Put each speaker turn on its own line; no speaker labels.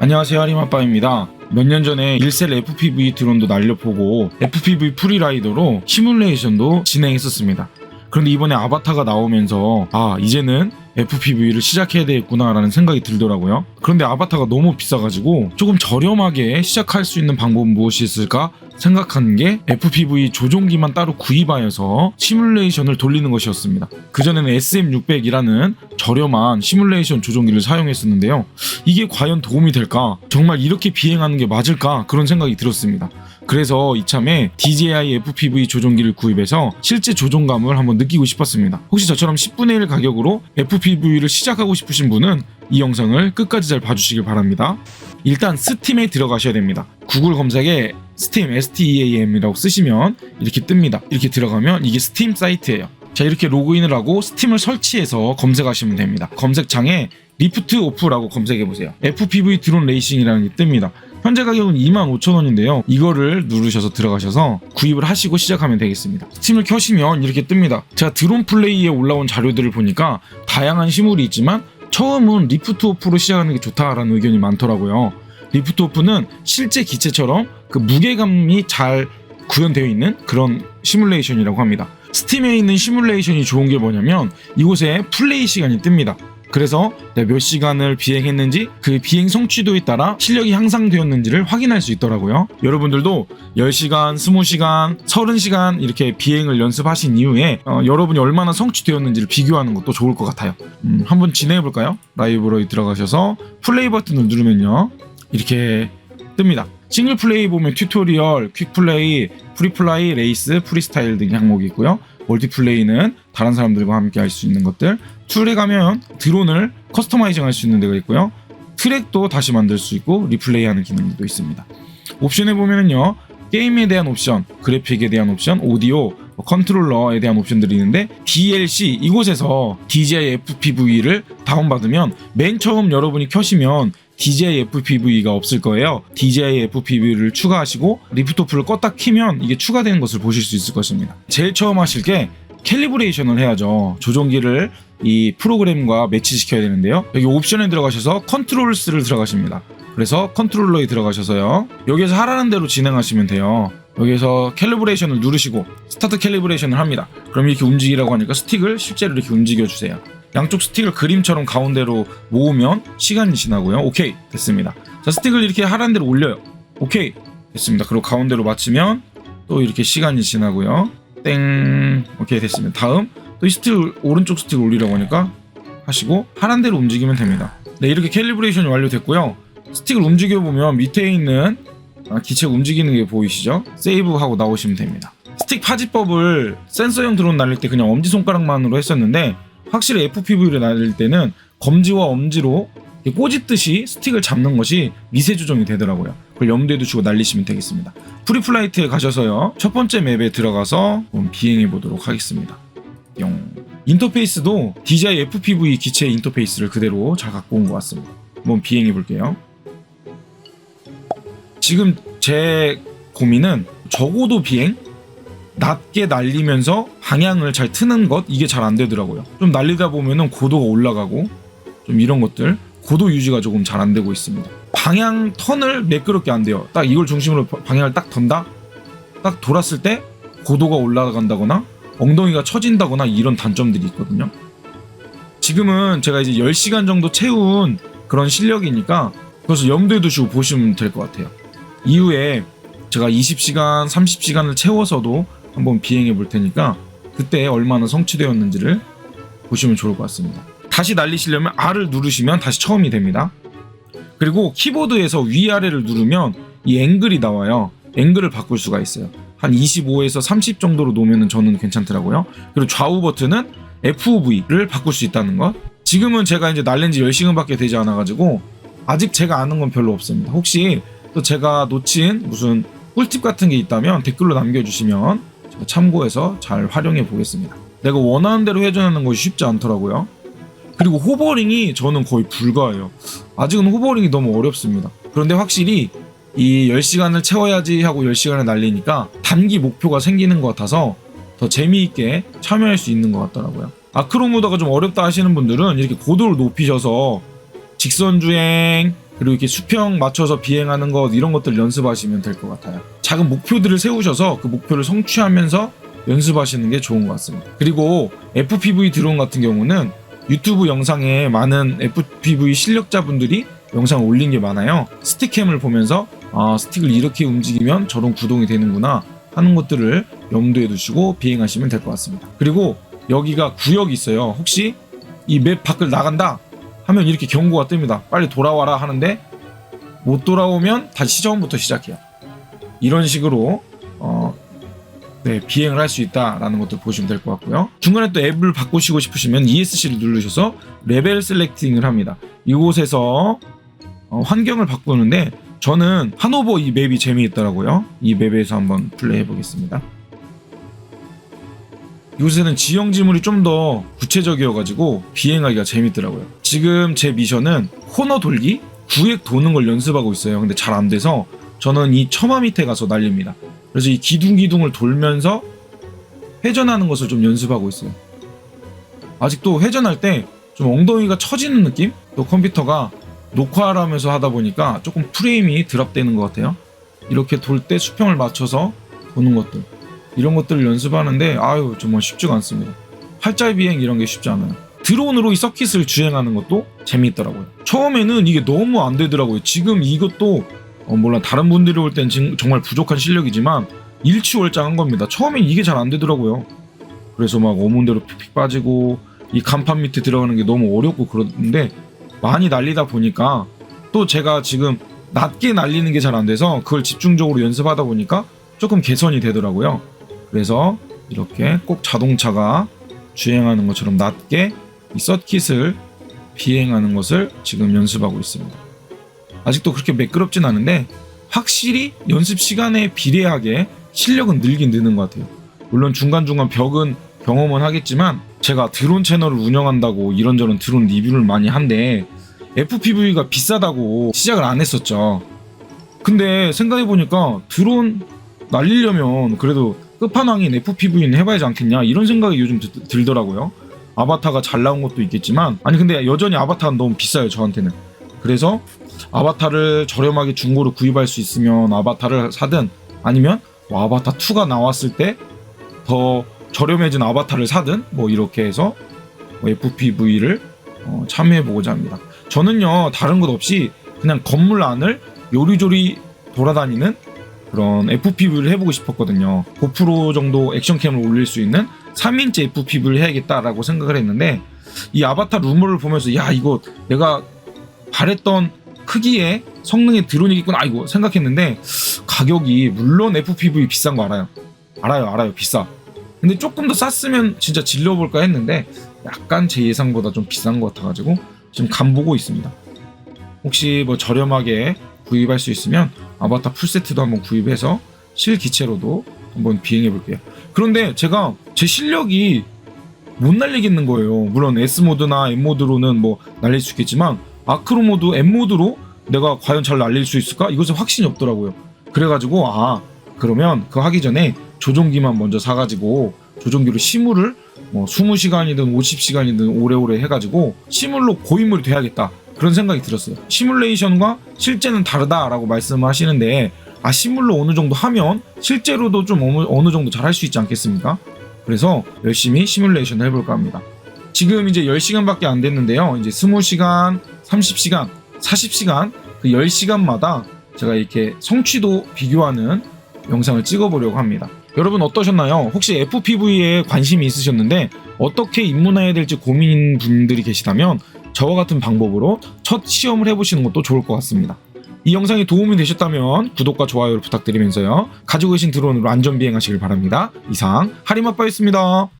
안녕하세요 하림아빠입니다. 몇 년 전에 1셀 FPV 드론도 날려보고 FPV 프리라이더로 시뮬레이션도 진행했었습니다. 그런데 이번에 아바타가 나오면서 아 이제는 FPV를 시작해야 되겠구나라는 생각이 들더라고요. 그런데 아바타가 너무 비싸가지고 조금 저렴하게 시작할 수 있는 방법은 무엇이 있을까 생각한 게 FPV 조종기만 따로 구입하여서 시뮬레이션을 돌리는 것이었습니다. 그전에는 SM600이라는 저렴한 시뮬레이션 조종기를 사용했었는데요. 이게 과연 도움이 될까? 정말 이렇게 비행하는 게 맞을까? 그런 생각이 들었습니다. 그래서 이참에 DJI FPV 조종기를 구입해서 실제 조종감을 한번 느끼고 싶었습니다. 혹시 저처럼 10분의 1 가격으로 FPV를 시작하고 싶으신 분은 이 영상을 끝까지 잘 봐주시길 바랍니다. 일단 스팀에 들어가셔야 됩니다. 구글 검색에 스팀 STEAM이라고 쓰시면 이렇게 뜹니다. 이렇게 들어가면 이게 스팀 사이트예요. 자 이렇게 로그인을 하고 스팀을 설치해서 검색하시면 됩니다. 검색창에 리프트 오프라고 검색해 보세요. FPV 드론 레이싱이라는 게 뜹니다. 현재 가격은 25,000원인데요. 이거를 누르셔서 들어가셔서 구입을 하시고 시작하면 되겠습니다. 스팀을 켜시면 이렇게 뜹니다. 제가 드론 플레이에 올라온 자료들을 보니까 다양한 시물이 있지만 처음은 리프트 오프로 시작하는 게 좋다라는 의견이 많더라고요. 리프트 오프는 실제 기체처럼 그 무게감이 잘 구현되어 있는 그런 시뮬레이션이라고 합니다. 스팀에 있는 시뮬레이션이 좋은 게 뭐냐면 이곳에 플레이 시간이 뜹니다. 그래서 내가 몇 시간을 비행했는지 그 비행 성취도에 따라 실력이 향상되었는지를 확인할 수 있더라고요. 여러분들도 10시간, 20시간, 30시간 이렇게 비행을 연습하신 이후에 어, 여러분이 얼마나 성취되었는지를 비교하는 것도 좋을 것 같아요. 음, 한번 진행해 볼까요? 라이브러에 들어가셔서 플레이 버튼을 누르면요. 이렇게 뜹니다. 싱글 플레이 보면 튜토리얼, 퀵 플레이, 프리 플라이, 레이스, 프리스타일 등 항목이 있고요. 멀티 플레이는 다른 사람들과 함께 할 수 있는 것들. 툴에 가면 드론을 커스터마이징 할 수 있는 데가 있고요. 트랙도 다시 만들 수 있고 리플레이하는 기능도 있습니다. 옵션에 보면은요. 게임에 대한 옵션, 그래픽에 대한 옵션, 오디오, 뭐 컨트롤러에 대한 옵션들이 있는데 DLC 이곳에서 DJI FPV를 다운받으면 맨 처음 여러분이 켜시면 DJI FPV가 없을 거예요. DJI FPV를 추가하시고 리프트오프를 껐다 키면 이게 추가되는 것을 보실 수 있을 것입니다. 제일 처음 하실 게 캘리브레이션을 해야죠. 조종기를 이 프로그램과 매치시켜야 되는데요. 여기 옵션에 들어가셔서 컨트롤스를 들어가십니다. 그래서 컨트롤러에 들어가셔서요. 여기에서 하라는 대로 진행하시면 돼요. 여기에서 캘리브레이션을 누르시고 스타트 캘리브레이션을 합니다. 그럼 이렇게 움직이라고 하니까 스틱을 실제로 이렇게 움직여 주세요. 양쪽 스틱을 그림처럼 가운데로 모으면 시간이 지나고요. 오케이 됐습니다. 자 스틱을 이렇게 하라는 대로 올려요. 오케이 됐습니다. 그리고 가운데로 맞추면 또 이렇게 시간이 지나고요. 땡 오케이 됐습니다. 다음 또 이 스틱을 오른쪽 스틱을 올리라고 하니까 하시고 하라는 대로 움직이면 됩니다. 네 이렇게 캘리브레이션이 완료됐고요. 스틱을 움직여 보면 밑에 있는 아, 기체 움직이는 게 보이시죠? 세이브하고 나오시면 됩니다. 스틱 파지법을 센서형 드론 날릴 때 그냥 엄지손가락만으로 했었는데 확실히 FPV를 날릴 때는 검지와 엄지로 꼬집듯이 스틱을 잡는 것이 미세 조정이 되더라고요. 그걸 염두에 두시고 날리시면 되겠습니다. 프리플라이트에 가셔서요. 첫 번째 맵에 들어가서 비행해 보도록 하겠습니다. 용. 인터페이스도 DJI FPV 기체 인터페이스를 그대로 잘 갖고 온 것 같습니다. 한번 비행해 볼게요. 지금 제 고민은 저고도 비행 낮게 날리면서 방향을 잘 트는 것 이게 잘 안 되더라고요. 좀 날리다 보면은 고도가 올라가고 좀 이런 것들 고도 유지가 조금 잘 안 되고 있습니다. 방향 턴을 매끄럽게 안 돼요. 딱 이걸 중심으로 바- 방향을 딱 던다 딱 돌았을 때 고도가 올라간다거나 엉덩이가 처진다거나 이런 단점들이 있거든요. 지금은 제가 이제 10시간 정도 채운 그런 실력이니까 그래서 염두에 두시고 보시면 될 것 같아요. 이후에 제가 20시간, 30시간을 채워서도 한번 비행해 볼 테니까 그때 얼마나 성취되었는지를 보시면 좋을 것 같습니다. 다시 날리시려면 R을 누르시면 다시 처음이 됩니다. 그리고 키보드에서 위아래를 누르면 이 앵글이 나와요. 앵글을 바꿀 수가 있어요. 한 25에서 30 정도로 놓으면 저는 괜찮더라고요. 그리고 좌우 버튼은 FOV를 바꿀 수 있다는 것. 지금은 제가 이제 날린 지 10시간밖에 되지 않아가지고 아직 제가 아는 건 별로 없습니다. 혹시 또 제가 놓친 무슨 꿀팁 같은 게 있다면 댓글로 남겨주시면 제가 참고해서 잘 활용해 보겠습니다. 내가 원하는 대로 회전하는 것이 쉽지 않더라고요. 그리고 호버링이 저는 거의 불가해요. 아직은 호버링이 너무 어렵습니다. 그런데 확실히 이 10시간을 채워야지 하고 10시간을 날리니까 단기 목표가 생기는 것 같아서 더 재미있게 참여할 수 있는 것 같더라고요. 아크로모더가 좀 어렵다 하시는 분들은 이렇게 고도를 높이셔서 직선 주행, 그리고 이렇게 수평 맞춰서 비행하는 것 이런 것들 연습하시면 될 것 같아요. 작은 목표들을 세우셔서 그 목표를 성취하면서 연습하시는 게 좋은 것 같습니다. 그리고 FPV 드론 같은 경우는 유튜브 영상에 많은 FPV 실력자분들이 영상을 올린 게 많아요. 스틱캠을 보면서 아, 스틱을 이렇게 움직이면 저런 구동이 되는구나 하는 것들을 염두에 두시고 비행하시면 될 것 같습니다. 그리고 여기가 구역이 있어요. 혹시 이 맵 밖을 나간다 하면 이렇게 경고가 뜹니다. 빨리 돌아와라 하는데 못 돌아오면 다시 처음부터 시작해요. 이런 식으로 어, 네, 비행을 할 수 있다라는 것도 보시면 될 것 같고요. 중간에 또 앱을 바꾸시고 싶으시면 ESC를 누르셔서 레벨 셀렉팅을 합니다. 이곳에서 어, 환경을 바꾸는데 저는 하노버 이 맵이 재미있더라고요. 이 맵에서 한번 플레이해 보겠습니다. 요새는 지형 지물이 좀 더 구체적이어가지고 비행하기가 재밌더라고요. 지금 제 미션은 코너 돌기, 구획 도는 걸 연습하고 있어요. 근데 잘 안 돼서 저는 이 처마 밑에 가서 날립니다. 그래서 이 기둥기둥을 돌면서 회전하는 것을 좀 연습하고 있어요. 아직도 회전할 때 좀 엉덩이가 처지는 느낌? 또 컴퓨터가 녹화를 하면서 하다 보니까 조금 프레임이 드랍되는 것 같아요. 이렇게 돌 때 수평을 맞춰서 도는 것들. 이런 것들을 연습하는데 아유 정말 쉽지가 않습니다. 팔자의 비행 이런 게 쉽지 않아요. 드론으로 이 서킷을 주행하는 것도 재미있더라고요. 처음에는 이게 너무 안 되더라고요. 지금 이것도 어, 물론 다른 분들이 올 땐 정말 부족한 실력이지만 일치월장한 겁니다. 처음엔 이게 잘 안 되더라고요. 그래서 막 오문대로 픽픽 빠지고 이 간판 밑에 들어가는 게 너무 어렵고 그러는데 많이 날리다 보니까 또 제가 지금 낮게 날리는 게 잘 안 돼서 그걸 집중적으로 연습하다 보니까 조금 개선이 되더라고요. 그래서 이렇게 꼭 자동차가 주행하는 것처럼 낮게 이 서킷을 비행하는 것을 지금 연습하고 있습니다. 아직도 그렇게 매끄럽진 않은데 확실히 연습 시간에 비례하게 실력은 늘긴 느는 것 같아요. 물론 중간중간 벽은 경험은 하겠지만 제가 드론 채널을 운영한다고 이런저런 드론 리뷰를 많이 한데 FPV가 비싸다고 시작을 안 했었죠. 근데 생각해보니까 드론 날리려면 그래도 끝판왕인 FPV는 해봐야지 않겠냐 이런 생각이 요즘 드- 들더라고요. 아바타가 잘 나온 것도 있겠지만 아니 근데 여전히 아바타는 너무 비싸요 저한테는. 그래서 아바타를 저렴하게 중고로 구입할 수 있으면 아바타를 사든 아니면 뭐 아바타 2가 나왔을 때 더 저렴해진 아바타를 사든 뭐 이렇게 해서 뭐 FPV를 어, 참여해 보고자 합니다. 저는요 다른 것 없이 그냥 건물 안을 요리조리 돌아다니는 그런 FPV를 해보고 싶었거든요. 고프로 정도 액션캠을 올릴 수 있는 3인치 FPV를 해야겠다라고 생각을 했는데 이 아바타 루머를 보면서 야 이거 내가 바랬던 크기의 성능의 드론이겠구나 아이고 생각했는데 가격이 물론 FPV 비싼 거 알아요. 알아요 알아요 비싸. 근데 조금 더 쌌으면 진짜 질러볼까 했는데 약간 제 예상보다 좀 비싼 것 같아가지고 지금 간 보고 있습니다. 혹시 뭐 저렴하게 구입할 수 있으면 아바타 풀세트도 한번 구입해서 실기체로도 한번 비행해 볼게요. 그런데 제가 제 실력이 못 날리겠는 거예요. 물론 S 모드나 M 모드로는 뭐 날릴 수 있겠지만 아크로 모드, M 모드로 내가 과연 잘 날릴 수 있을까? 이것은 확신이 없더라고요. 그래가지고 아 그러면 그거 하기 전에 조종기만 먼저 사가지고 조종기로 시무를 뭐 20시간이든 50시간이든 오래오래 해가지고 시물로 고인물이 돼야겠다 그런 생각이 들었어요. 시뮬레이션과 실제는 다르다라고 말씀하시는데 아 시물로 어느 정도 하면 실제로도 좀 어느, 정도 잘할 수 있지 않겠습니까? 그래서 열심히 시뮬레이션을 해볼까 합니다. 지금 이제 10시간밖에 안 됐는데요. 이제 20시간, 30시간, 40시간 그 10시간마다 제가 이렇게 성취도 비교하는 영상을 찍어보려고 합니다. 여러분 어떠셨나요? 혹시 FPV에 관심이 있으셨는데 어떻게 입문해야 될지 고민인 분들이 계시다면 저와 같은 방법으로 첫 시험을 해보시는 것도 좋을 것 같습니다. 이 영상이 도움이 되셨다면 구독과 좋아요를 부탁드리면서요. 가지고 계신 드론으로 안전 비행하시길 바랍니다. 이상 하림아빠였습니다.